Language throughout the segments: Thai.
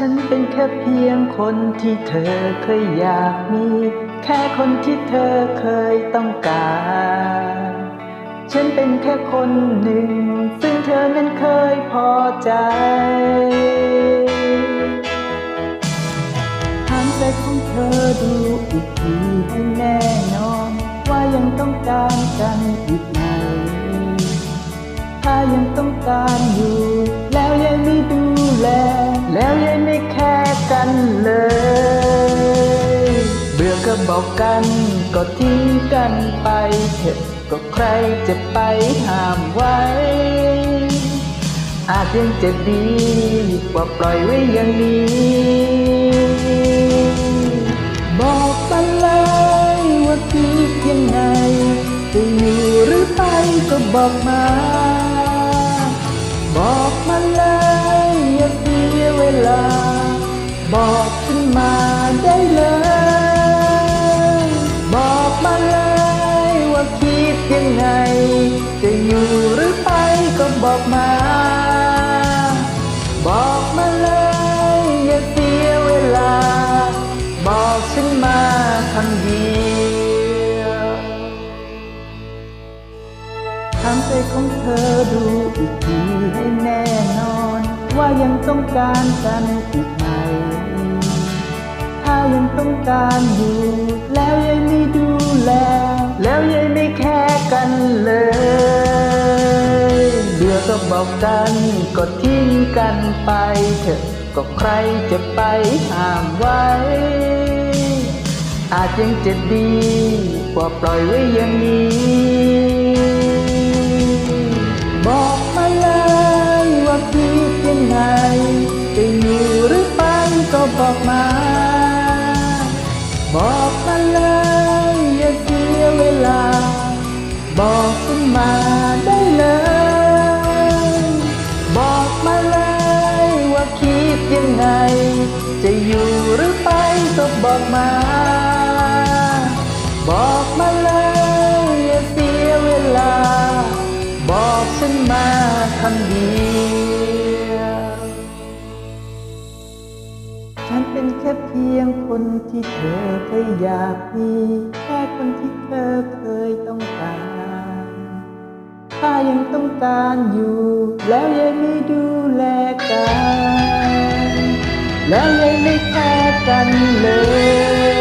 ฉันเป็นแค่เพียงคนที่เธอเคยอยากมี แค่คนที่เธอเคยต้องการ ฉันเป็นแค่คนหนึ่ง ซึ่งเธอนั้นเคยพอใจถามใจของเธอดูอีกทีให้แน่นอน ว่ายังต้องการกันอีกไหมถ้ายังต้องการอยู่ บอก็บอกกันก็ทิ้งกันไปเถอะก็ใครจะไปห้ามไว้ อาจยังจะดีกว่าปล่อยไว้อย่างนี้ บอกมาเลยว่าคิดยังไงจะอยู่หรือไปก็บอกมา ไง จะอยู่หรือไปก็บอกมา บอกมาเลยอย่าเสียเวลา บอกฉันมาคำเดียวถามใจของเธอดูอีกทีให้แน่นอน ว่ายังต้องการกันอีกไหมถ้ายังต้องการอยู่แล้ว กบอกกันก็ทิ้งกันไปเถอะก็ใครจะไปห้ามไว้ อาจยังจะดีกว่าปล่อยไว้อย่างนี้ บอกมาเลยว่าคิดยังไง จะอยู่หรือไปก็บอกมา บอกมาเลยอย่าเสียเวลา บอกฉันมาได้ ยังไง จะอยู่หรือไปก็บอกมา บอกมาเลยอย่าเสียเวลา บอกฉันมาคำเดียวฉันเป็นแค่เพียงคนที่เธอเคยอยากมีแค่คนที่เธอเคยต้องการถ้ายังต้องการอยู่ แล้วยังไม่ดูแลกัน กันเลย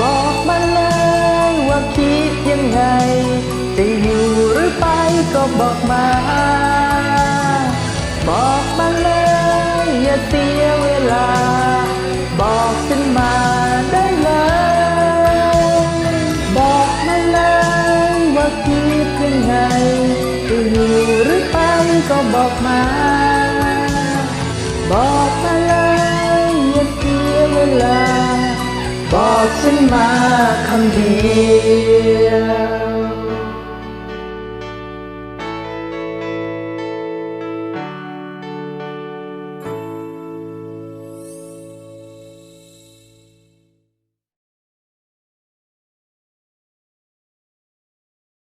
บอกมาเลยว่าคิดยังไง จะอยู่หรือไปก็บอกมา บอกมาเลยอย่าเสียเวลา บอกฉันมาได้เลย บอกมาเลยว่าคิดยังไง จะอยู่หรือไปก็บอกมา บอกมาเลยอย่าเสียเวลา บอกฉันมาคำเดียว